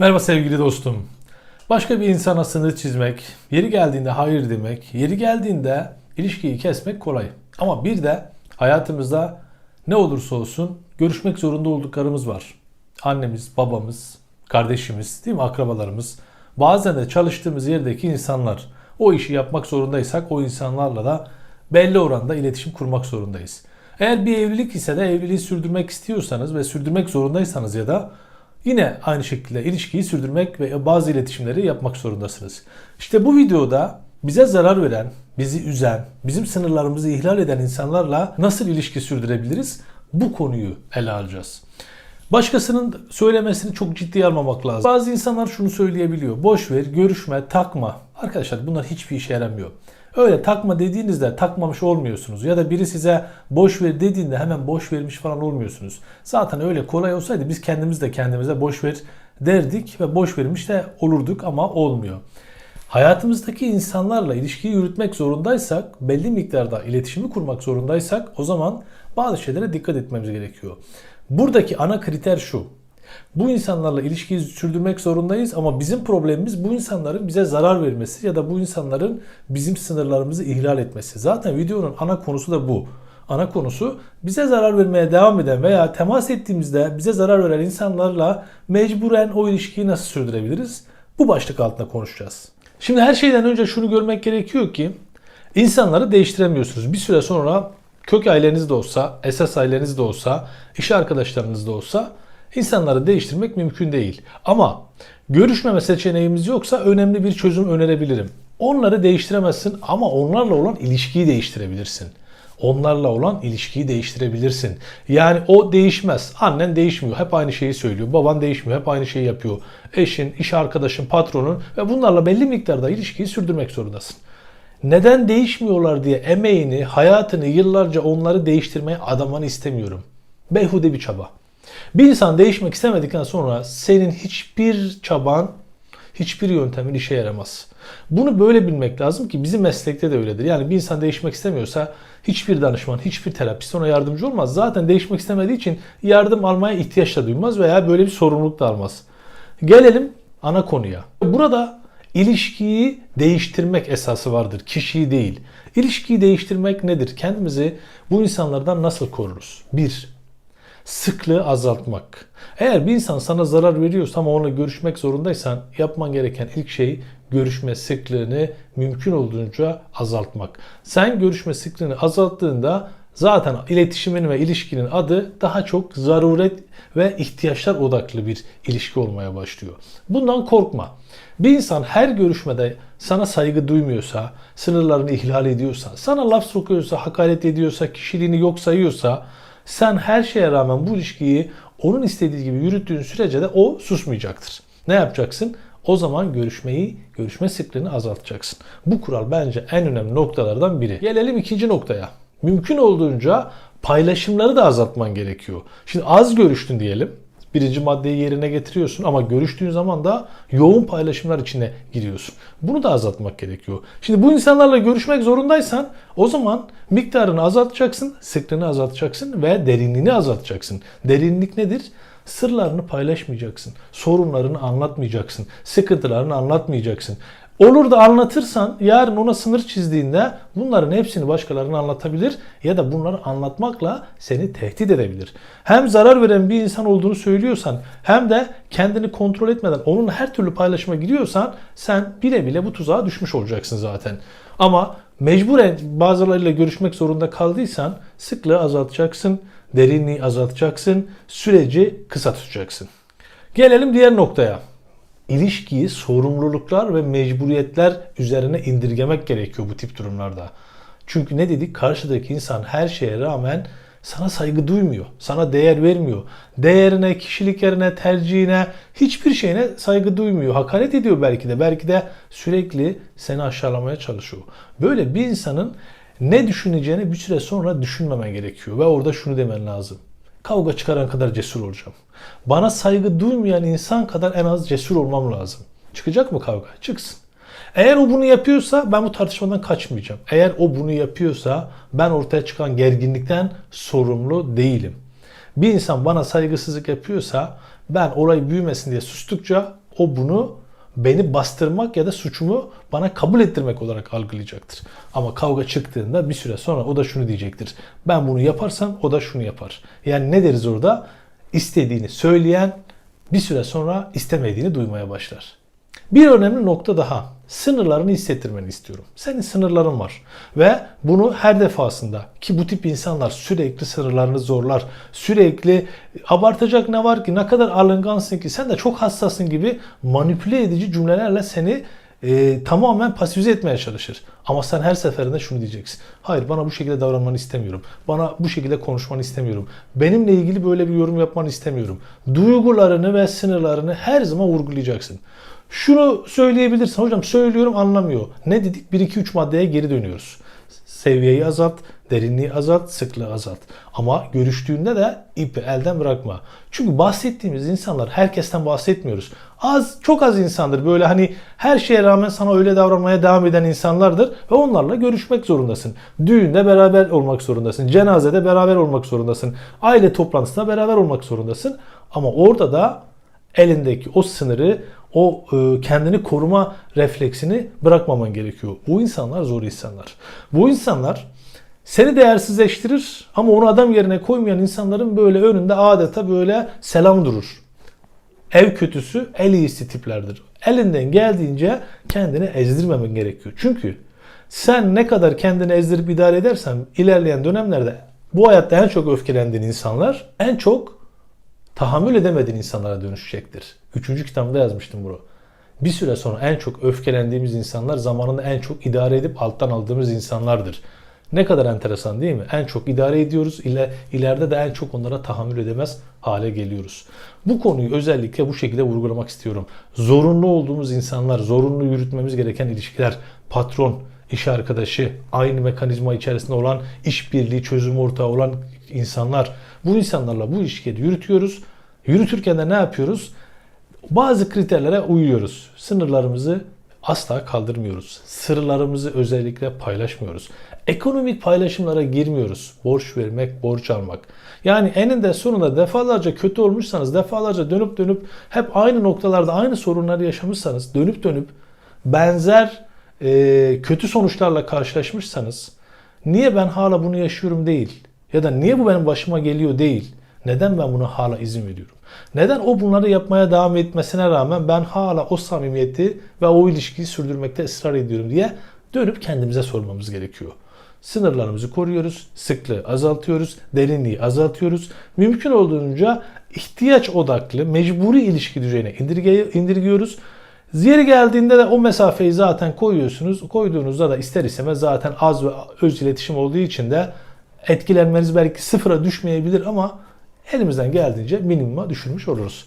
Merhaba sevgili dostum. Başka bir insana sınır çizmek, yeri geldiğinde hayır demek, yeri geldiğinde ilişkiyi kesmek kolay. Ama bir de hayatımızda ne olursa olsun görüşmek zorunda olduklarımız var. Annemiz, babamız, kardeşimiz, değil mi akrabalarımız. Bazen de çalıştığımız yerdeki insanlar. O işi yapmak zorundaysak o insanlarla da belli oranda iletişim kurmak zorundayız. Eğer bir evlilik ise de evliliği sürdürmek istiyorsanız ve sürdürmek zorundaysanız ya da Yine aynı şekilde ilişkiyi sürdürmek ve bazı iletişimleri yapmak zorundasınız. İşte bu videoda bize zarar veren, bizi üzen, bizim sınırlarımızı ihlal eden insanlarla nasıl ilişki sürdürebiliriz? Bu konuyu ele alacağız. Başkasının söylemesini çok ciddiye almamak lazım. Bazı insanlar şunu söyleyebiliyor. Boş ver, görüşme, takma. Arkadaşlar bunlar hiçbir işe yaramıyor. Öyle takma dediğinizde takmamış olmuyorsunuz. Ya da biri size boş ver dediğinde hemen boş vermiş falan olmuyorsunuz. Zaten öyle kolay olsaydı biz kendimiz de kendimize boş ver derdik ve boş vermiş de olurduk ama olmuyor. Hayatımızdaki insanlarla ilişkiyi yürütmek zorundaysak, belli miktarda iletişimi kurmak zorundaysak o zaman bazı şeylere dikkat etmemiz gerekiyor. Buradaki ana kriter şu. Bu insanlarla ilişkiyi sürdürmek zorundayız ama bizim problemimiz bu insanların bize zarar vermesi ya da bu insanların bizim sınırlarımızı ihlal etmesi. Zaten videonun ana konusu da bu. Ana konusu bize zarar vermeye devam eden veya temas ettiğimizde bize zarar veren insanlarla mecburen o ilişkiyi nasıl sürdürebiliriz? Bu başlık altında konuşacağız. Şimdi her şeyden önce şunu görmek gerekiyor ki insanları değiştiremiyorsunuz. Bir süre sonra kök aileniz de olsa, esas aileniz de olsa, iş arkadaşlarınız da olsa insanları değiştirmek mümkün değil. Ama görüşmeme seçeneğimiz yoksa önemli bir çözüm önerebilirim. Onları değiştiremezsin ama onlarla olan ilişkiyi değiştirebilirsin. Onlarla olan ilişkiyi değiştirebilirsin. Yani o değişmez. Annen değişmiyor. Hep aynı şeyi söylüyor. Baban değişmiyor. Hep aynı şeyi yapıyor. Eşin, iş arkadaşın, patronun ve bunlarla belli miktarda ilişkiyi sürdürmek zorundasın. Neden değişmiyorlar diye emeğini, hayatını yıllarca onları değiştirmeye adamanı istemiyorum. Beyhude bir çaba. Bir insan değişmek istemedikten sonra senin hiçbir çaban, hiçbir yöntemin işe yaramaz. Bunu böyle bilmek lazım ki bizim meslekte de öyledir. Yani bir insan değişmek istemiyorsa hiçbir danışman, hiçbir terapist ona yardımcı olmaz. Zaten değişmek istemediği için yardım almaya ihtiyaç da duymaz veya böyle bir sorumluluk da almaz. Gelelim ana konuya. Burada ilişkiyi değiştirmek esası vardır. Kişiyi değil. İlişkiyi değiştirmek nedir? Kendimizi bu insanlardan nasıl koruruz? Bir, sıklığı azaltmak. Eğer bir insan sana zarar veriyorsa ama onunla görüşmek zorundaysan yapman gereken ilk şey görüşme sıklığını mümkün olduğunca azaltmak. Sen görüşme sıklığını azalttığında zaten iletişimin ve ilişkinin adı daha çok zaruret ve ihtiyaçlar odaklı bir ilişki olmaya başlıyor. Bundan korkma. Bir insan her görüşmede sana saygı duymuyorsa, sınırlarını ihlal ediyorsa, sana laf sokuyorsa, hakaret ediyorsa, kişiliğini yok sayıyorsa sen her şeye rağmen bu ilişkiyi onun istediği gibi yürüttüğün sürece de o susmayacaktır. Ne yapacaksın? O zaman görüşmeyi, görüşme sıklığını azaltacaksın. Bu kural bence en önemli noktalardan biri. Gelelim ikinci noktaya. Mümkün olduğunca paylaşımları da azaltman gerekiyor. Şimdi az görüştün diyelim birinci maddeyi yerine getiriyorsun ama görüştüğün zaman da yoğun paylaşımlar içine giriyorsun. Bunu da azaltmak gerekiyor. Şimdi bu insanlarla görüşmek zorundaysan o zaman miktarını azaltacaksın, sıklığını azaltacaksın ve derinliğini azaltacaksın. Derinlik nedir? Sırlarını paylaşmayacaksın. Sorunlarını anlatmayacaksın. Sıkıntılarını anlatmayacaksın. Olur da anlatırsan yarın ona sınır çizdiğinde bunların hepsini başkalarına anlatabilir ya da bunları anlatmakla seni tehdit edebilir. Hem zarar veren bir insan olduğunu söylüyorsan hem de kendini kontrol etmeden onun her türlü paylaşıma giriyorsan sen bile bile bu tuzağa düşmüş olacaksın zaten. Ama mecburen bazılarıyla görüşmek zorunda kaldıysan sıklığı azaltacaksın, derinliği azaltacaksın, süreci kısa tutacaksın. Gelelim diğer noktaya ilişkiyi sorumluluklar ve mecburiyetler üzerine indirgemek gerekiyor bu tip durumlarda. Çünkü ne dedik? Karşıdaki insan her şeye rağmen sana saygı duymuyor. Sana değer vermiyor. Değerine, kişiliklerine, tercihine, hiçbir şeyine saygı duymuyor. Hakaret ediyor belki de. Belki de sürekli seni aşağılamaya çalışıyor. Böyle bir insanın ne düşüneceğini bir süre sonra düşünmemen gerekiyor. Ve orada şunu demen lazım. Kavga çıkaran kadar cesur olacağım. Bana saygı duymayan insan kadar en az cesur olmam lazım. Çıkacak mı kavga? Çıksın. Eğer o bunu yapıyorsa ben bu tartışmadan kaçmayacağım. Eğer o bunu yapıyorsa ben ortaya çıkan gerginlikten sorumlu değilim. Bir insan bana saygısızlık yapıyorsa ben olay büyümesin diye sustukça o bunu beni bastırmak ya da suçumu bana kabul ettirmek olarak algılayacaktır. Ama kavga çıktığında bir süre sonra o da şunu diyecektir. Ben bunu yaparsam o da şunu yapar. Yani ne deriz orada? İstediğini söyleyen bir süre sonra istemediğini duymaya başlar. Bir önemli nokta daha. Sınırlarını hissettirmeni istiyorum. Senin sınırların var. Ve bunu her defasında ki bu tip insanlar sürekli sınırlarını zorlar. Sürekli abartacak ne var ki ne kadar alıngansın ki sen de çok hassasın gibi manipüle edici cümlelerle seni e, tamamen pasifize etmeye çalışır. Ama sen her seferinde şunu diyeceksin. Hayır bana bu şekilde davranmanı istemiyorum. Bana bu şekilde konuşmanı istemiyorum. Benimle ilgili böyle bir yorum yapmanı istemiyorum. Duygularını ve sınırlarını her zaman vurgulayacaksın. Şunu söyleyebilirsin. Hocam söylüyorum anlamıyor. Ne dedik? 1-2-3 maddeye geri dönüyoruz. Seviyeyi azalt, derinliği azalt, sıklığı azalt. Ama görüştüğünde de ipi elden bırakma. Çünkü bahsettiğimiz insanlar herkesten bahsetmiyoruz. Az, çok az insandır. Böyle hani her şeye rağmen sana öyle davranmaya devam eden insanlardır ve onlarla görüşmek zorundasın. Düğünde beraber olmak zorundasın. Cenazede beraber olmak zorundasın. Aile toplantısında beraber olmak zorundasın. Ama orada da elindeki o sınırı, o e, kendini koruma refleksini bırakmaman gerekiyor. Bu insanlar zor insanlar. Bu insanlar seni değersizleştirir ama onu adam yerine koymayan insanların böyle önünde adeta böyle selam durur. Ev kötüsü el iyisi tiplerdir. Elinden geldiğince kendini ezdirmemen gerekiyor. Çünkü sen ne kadar kendini ezdirip idare edersen ilerleyen dönemlerde bu hayatta en çok öfkelendiğin insanlar en çok tahammül edemediğin insanlara dönüşecektir. Üçüncü kitabımda yazmıştım bunu. Bir süre sonra en çok öfkelendiğimiz insanlar zamanını en çok idare edip alttan aldığımız insanlardır. Ne kadar enteresan değil mi? En çok idare ediyoruz. İle, ileride de en çok onlara tahammül edemez hale geliyoruz. Bu konuyu özellikle bu şekilde vurgulamak istiyorum. Zorunlu olduğumuz insanlar, zorunlu yürütmemiz gereken ilişkiler, patron, iş arkadaşı, aynı mekanizma içerisinde olan işbirliği, çözüm ortağı olan insanlar. Bu insanlarla bu ilişkiyi yürütüyoruz. Yürütürken de ne yapıyoruz? Bazı kriterlere uyuyoruz. Sınırlarımızı asla kaldırmıyoruz. Sırlarımızı özellikle paylaşmıyoruz. Ekonomik paylaşımlara girmiyoruz. Borç vermek, borç almak. Yani eninde sonunda defalarca kötü olmuşsanız, defalarca dönüp dönüp hep aynı noktalarda aynı sorunları yaşamışsanız, dönüp dönüp benzer e, kötü sonuçlarla karşılaşmışsanız niye ben hala bunu yaşıyorum değil ya da niye bu benim başıma geliyor değil. Neden ben buna hala izin veriyorum? Neden o bunları yapmaya devam etmesine rağmen ben hala o samimiyeti ve o ilişkiyi sürdürmekte ısrar ediyorum diye dönüp kendimize sormamız gerekiyor. Sınırlarımızı koruyoruz, sıklığı azaltıyoruz, derinliği azaltıyoruz. Mümkün olduğunca ihtiyaç odaklı, mecburi ilişki düzeyine indirgiyoruz. Yeri geldiğinde de o mesafeyi zaten koyuyorsunuz. Koyduğunuzda da ister istemez zaten az ve öz iletişim olduğu için de etkilenmeniz belki sıfıra düşmeyebilir ama elimizden geldiğince minimuma düşürmüş oluruz.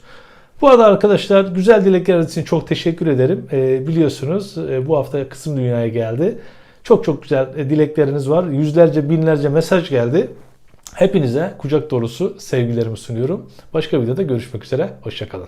Bu arada arkadaşlar güzel dilekleriniz için çok teşekkür ederim. Ee, biliyorsunuz e, bu hafta kısım dünyaya geldi. Çok çok güzel e, dilekleriniz var. Yüzlerce binlerce mesaj geldi. Hepinize kucak dolusu sevgilerimi sunuyorum. Başka videoda görüşmek üzere. Hoşçakalın.